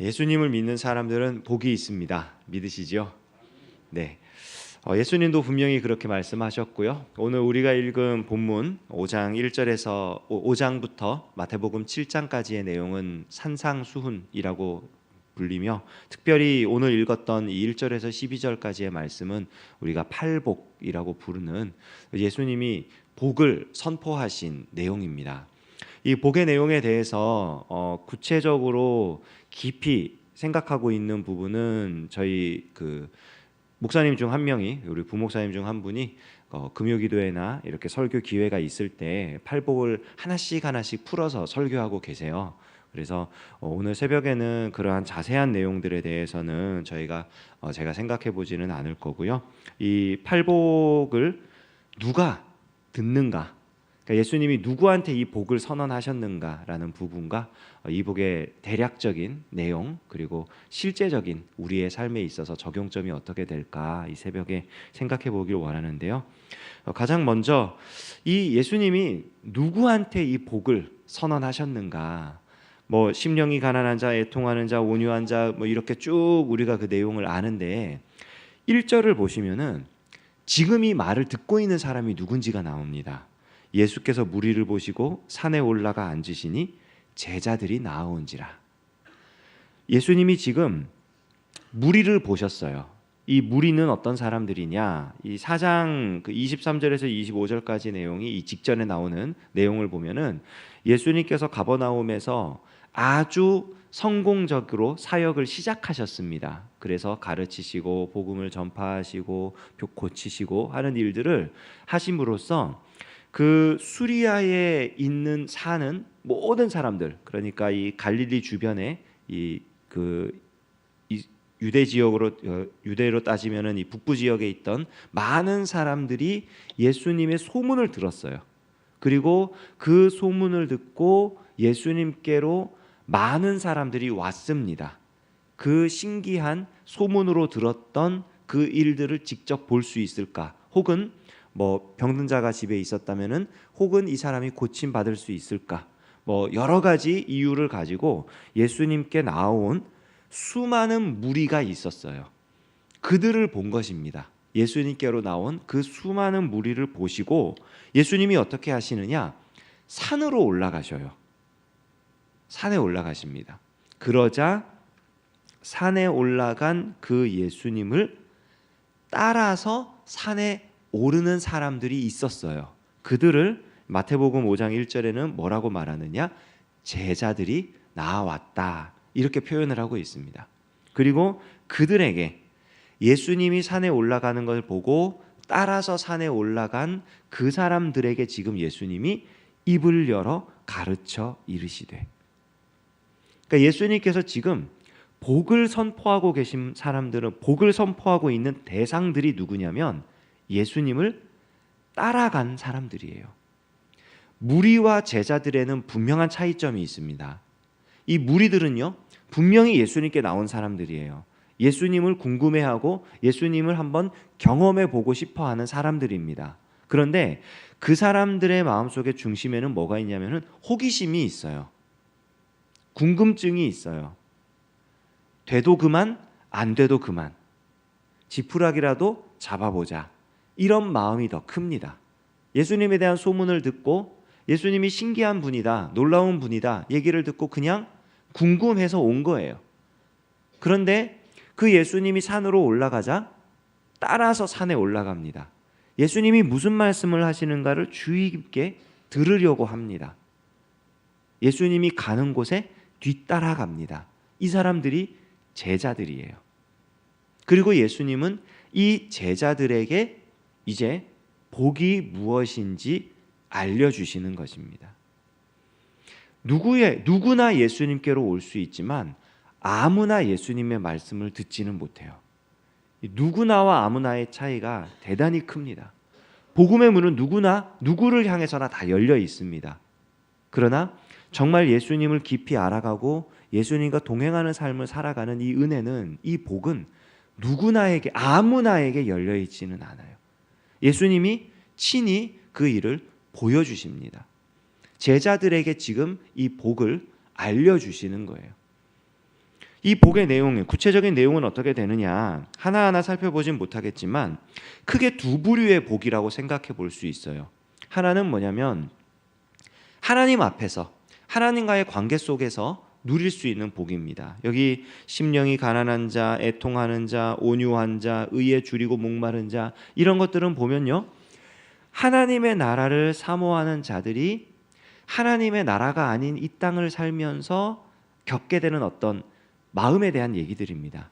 예수님을 믿는 사람들은 복이 있습니다. 믿으시죠? 네. 어, 예수님도 분명히 그렇게 말씀하셨고요. 오늘 우리가 읽은 본문 5장 1절에서 5장부터 마태복음 7장까지의 내용은 산상수훈이라고 불리며 특별히 오늘 읽었던 이 1절에서 12절까지의 말씀은 우리가 팔복이라고 부르는 예수님이 복을 선포하신 내용입니다. 이 복의 내용에 대해서 어, 구체적으로 깊이 생각하고 있는 부분은 저희 그 목사님 중 한 명이 우리 부목사님 중 한 분이 어, 금요기도회나 이렇게 설교 기회가 있을 때 팔복을 하나씩 하나씩 풀어서 설교하고 계세요. 그래서 어, 오늘 새벽에는 그러한 자세한 내용들에 대해서는 저희가 어, 제가 생각해 보지는 않을 거고요. 이 팔복을 누가 듣는가? 그러니까 예수님이 누구한테 이 복을 선언하셨는가라는 부분과 어, 이 복의 대략적인 내용 그리고 실제적인 우리의 삶에 있어서 적용점이 어떻게 될까 이 새벽에 생각해 보길 원하는데요. 어, 가장 먼저 이 예수님이 누구한테 이 복을 선언하셨는가? 뭐 심령이 가난한 자, 애통하는 자, 온유한 자, 뭐 이렇게 쭉 우리가 그 내용을 아는데 1절을 보시면은 지금 이 말을 듣고 있는 사람이 누군지가 나옵니다. 예수께서 무리를 보시고 산에 올라가 앉으시니 제자들이 나아온지라. 예수님이 지금 무리를 보셨어요. 이 무리는 어떤 사람들이냐? 이 4장 그 23절에서 25절까지 내용이 이 직전에 나오는 내용을 보면은 예수님께서 가버나움에서 아주 성공적으로 사역을 시작하셨습니다. 그래서 가르치시고 복음을 전파하시고 벽 고치시고 하는 일들을 하심으로써 그 수리아에 있는 사는 모든 사람들 그러니까 이 갈릴리 주변에 이그 유대 지역으로 어, 유대로 따지면은 이 북부 지역에 있던 많은 사람들이 예수님의 소문을 들었어요. 그리고 그 소문을 듣고 예수님께로 많은 사람들이 왔습니다. 그 신기한 소문으로 들었던 그 일들을 직접 볼 수 있을까? 혹은 뭐 병든 자가 집에 있었다면은 혹은 이 사람이 고침 받을 수 있을까? 뭐 여러 가지 이유를 가지고 예수님께 나온 수많은 무리가 있었어요. 그들을 본 것입니다. 예수님께로 나온 그 수많은 무리를 보시고 예수님이 어떻게 하시느냐? 산으로 올라가셔요. 산에 올라가십니다. 그러자 산에 올라간 그 예수님을 따라서 산에 오르는 사람들이 있었어요. 그들을 마태복음 5장 1절에는 뭐라고 말하느냐? 제자들이 나왔다. 이렇게 표현을 하고 있습니다. 그리고 그들에게 예수님이 산에 올라가는 걸 보고 따라서 산에 올라간 그 사람들에게 지금 예수님이 입을 열어 가르쳐 이르시되 그러니까 예수님께서 지금 복을 선포하고 계신 사람들은 복을 선포하고 있는 대상들이 누구냐면 예수님을 따라간 사람들이에요. 무리와 제자들에는 분명한 차이점이 있습니다. 이 무리들은요, 분명히 예수님께 나온 사람들이에요. 예수님을 궁금해하고 예수님을 한번 경험해 보고 싶어 하는 사람들입니다. 그런데 그 사람들의 마음속에 중심에는 뭐가 있냐면은 호기심이 있어요. 궁금증이 있어요. 돼도 그만, 안 돼도 그만. 지푸라기라도 잡아보자. 이런 마음이 더 큽니다. 예수님에 대한 소문을 듣고 예수님이 신기한 분이다, 놀라운 분이다 얘기를 듣고 그냥 궁금해서 온 거예요. 그런데 그 예수님이 산으로 올라가자 따라서 산에 올라갑니다. 예수님이 무슨 말씀을 하시는가를 주의 깊게 들으려고 합니다. 예수님이 가는 곳에 뒤따라갑니다. 이 사람들이 제자들이에요. 그리고 예수님은 이 제자들에게 이제 복이 무엇인지 알려주시는 것입니다. 누구의 누구나 예수님께로 올 수 있지만 아무나 예수님의 말씀을 듣지는 못해요. 누구나와 아무나의 차이가 대단히 큽니다. 복음의 문은 누구나 누구를 향해서나 다 열려 있습니다. 그러나 정말 예수님을 깊이 알아가고 예수님과 동행하는 삶을 살아가는 이 은혜는 이 복은 누구나에게 아무나에게 열려 있지는 않아요. 예수님이 친히 그 일을 보여주십니다. 제자들에게 지금 이 복을 알려주시는 거예요. 이 복의 내용, 구체적인 내용은 어떻게 되느냐 하나하나 살펴보진 못하겠지만 크게 두 부류의 복이라고 생각해 볼 수 있어요. 하나는 뭐냐면 하나님 앞에서 하나님과의 관계 속에서 누릴 수 있는 복입니다. 여기 심령이 가난한 자, 애통하는 자, 온유한 자, 의에 줄이고 목마른 자 이런 것들은 보면요. 하나님의 나라를 사모하는 자들이 하나님의 나라가 아닌 이 땅을 살면서 겪게 되는 어떤 마음에 대한 얘기들입니다.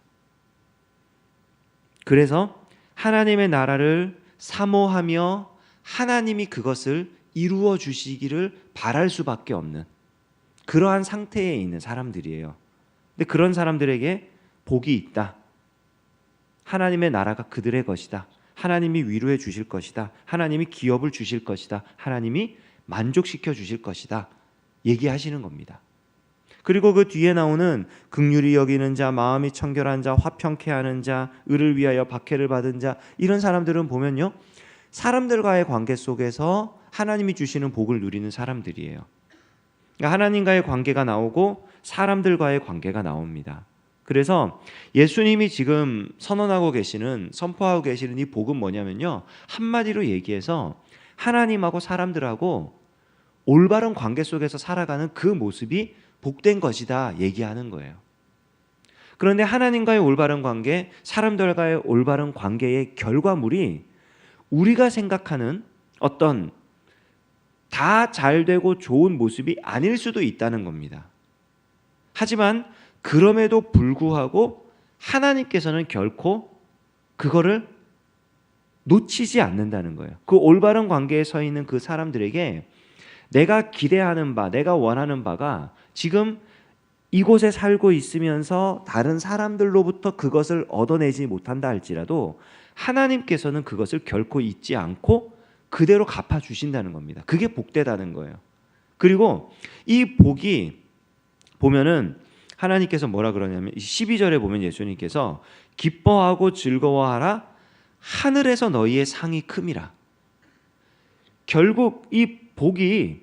그래서 하나님의 나라를 사모하며 하나님이 그것을 이루어 주시기를 바랄 수밖에 없는 그러한 상태에 있는 사람들이에요. 근데 그런 사람들에게 복이 있다. 하나님의 나라가 그들의 것이다. 하나님이 위로해 주실 것이다. 하나님이 기업을 주실 것이다. 하나님이 만족시켜 주실 것이다. 얘기하시는 겁니다. 그리고 그 뒤에 나오는 극률이 여기는 자, 마음이 청결한 자, 화평케 하는 자, 을을 위하여 박해를 받은 자 이런 사람들은 보면요. 사람들과의 관계 속에서 하나님이 주시는 복을 누리는 사람들이에요. 그러니까 하나님과의 관계가 나오고 사람들과의 관계가 나옵니다. 그래서 예수님이 지금 선언하고 계시는 선포하고 계시는 이 복은 뭐냐면요. 한마디로 얘기해서 하나님하고 사람들하고 올바른 관계 속에서 살아가는 그 모습이 복된 것이다 얘기하는 거예요. 그런데 하나님과의 올바른 관계, 사람들과의 올바른 관계의 결과물이 우리가 생각하는 어떤 다 잘 되고 좋은 모습이 아닐 수도 있다는 겁니다. 하지만 그럼에도 불구하고 하나님께서는 결코 그거를 놓치지 않는다는 거예요. 그 올바른 관계에 서 있는 그 사람들에게 내가 기대하는 바, 내가 원하는 바가 지금 이곳에 살고 있으면서 다른 사람들로부터 그것을 얻어내지 못한다 할지라도 하나님께서는 그것을 결코 잊지 않고 그대로 갚아 주신다는 겁니다. 그게 복되다는 거예요. 그리고 이 복이 보면은 하나님께서 뭐라 그러냐면 12절에 보면 예수님께서 기뻐하고 즐거워하라 하늘에서 너희의 상이 큼이라. 결국 이 복이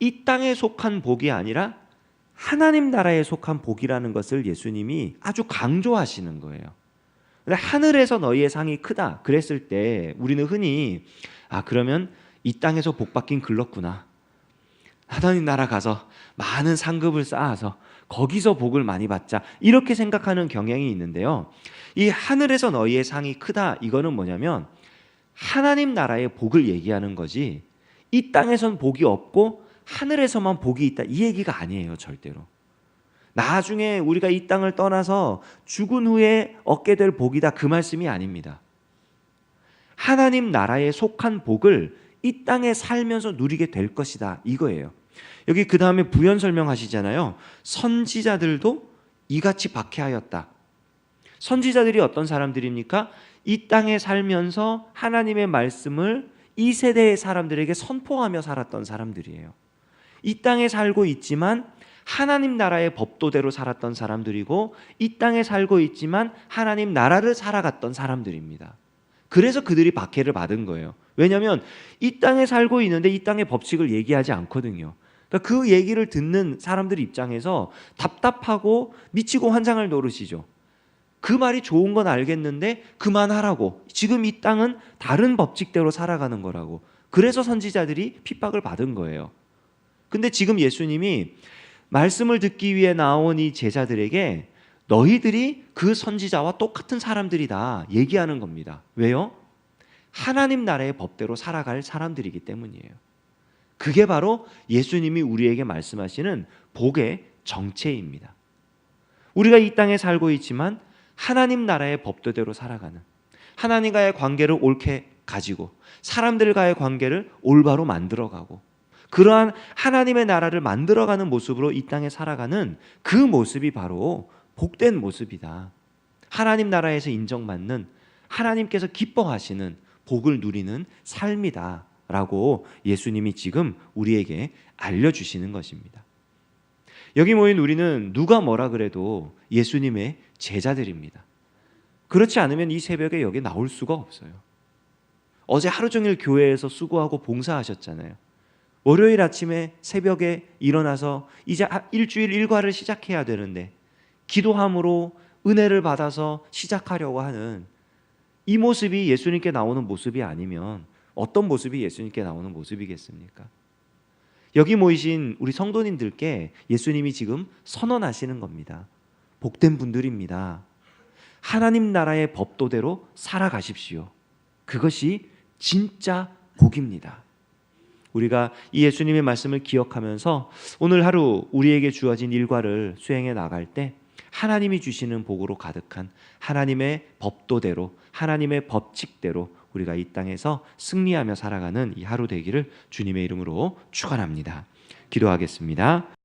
이 땅에 속한 복이 아니라 하나님 나라에 속한 복이라는 것을 예수님이 아주 강조하시는 거예요. 하늘에서 너희의 상이 크다. 그랬을 때 우리는 흔히 아 그러면 이 땅에서 복 받긴 글렀구나. 하나님 나라 가서 많은 상급을 쌓아서 거기서 복을 많이 받자 이렇게 생각하는 경향이 있는데요. 이 하늘에서 너희의 상이 크다 이거는 뭐냐면 하나님 나라의 복을 얘기하는 거지 이 땅에선 복이 없고 하늘에서만 복이 있다 이 얘기가 아니에요 절대로. 나중에 우리가 이 땅을 떠나서 죽은 후에 얻게 될 복이다 그 말씀이 아닙니다. 하나님 나라에 속한 복을 이 땅에 살면서 누리게 될 것이다 이거예요. 여기 그 다음에 부연 설명하시잖아요. 선지자들도 이같이 박해하였다. 선지자들이 어떤 사람들입니까? 이 땅에 살면서 하나님의 말씀을 이 세대의 사람들에게 선포하며 살았던 사람들이에요. 이 땅에 살고 있지만 하나님 나라의 법도대로 살았던 사람들이고 이 땅에 살고 있지만 하나님 나라를 살아갔던 사람들입니다. 그래서 그들이 박해를 받은 거예요. 왜냐하면 이 땅에 살고 있는데 이 땅의 법칙을 얘기하지 않거든요. 그러니까 그 얘기를 듣는 사람들 입장에서 답답하고 미치고 환장할 노릇이죠. 그 말이 좋은 건 알겠는데 그만하라고. 지금 이 땅은 다른 법칙대로 살아가는 거라고. 그래서 선지자들이 핍박을 받은 거예요. 근데 지금 예수님이 말씀을 듣기 위해 나온 이 제자들에게 너희들이 그 선지자와 똑같은 사람들이다 얘기하는 겁니다. 왜요? 하나님 나라의 법대로 살아갈 사람들이기 때문이에요. 그게 바로 예수님이 우리에게 말씀하시는 복의 정체입니다. 우리가 이 땅에 살고 있지만 하나님 나라의 법도대로 살아가는 하나님과의 관계를 옳게 가지고 사람들과의 관계를 올바로 만들어가고 그러한 하나님의 나라를 만들어가는 모습으로 이 땅에 살아가는 그 모습이 바로 복된 모습이다. 하나님 나라에서 인정받는 하나님께서 기뻐하시는 복을 누리는 삶이다. 라고 예수님이 지금 우리에게 알려주시는 것입니다. 여기 모인 우리는 누가 뭐라 그래도 예수님의 제자들입니다. 그렇지 않으면 이 새벽에 여기 나올 수가 없어요. 어제 하루 종일 교회에서 수고하고 봉사하셨잖아요. 월요일 아침에 새벽에 일어나서 이제 일주일 일과를 시작해야 되는데 기도함으로 은혜를 받아서 시작하려고 하는 이 모습이 예수님께 나오는 모습이 아니면 어떤 모습이 예수님께 나오는 모습이겠습니까? 여기 모이신 우리 성도님들께 예수님이 지금 선언하시는 겁니다. 복된 분들입니다. 하나님 나라의 법도대로 살아가십시오. 그것이 진짜 복입니다. 우리가 이 예수님의 말씀을 기억하면서 오늘 하루 우리에게 주어진 일과를 수행해 나갈 때 하나님이 주시는 복으로 가득한 하나님의 법도대로 하나님의 법칙대로 우리가 이 땅에서 승리하며 살아가는 이 하루 되기를 주님의 이름으로 축원합니다. 기도하겠습니다.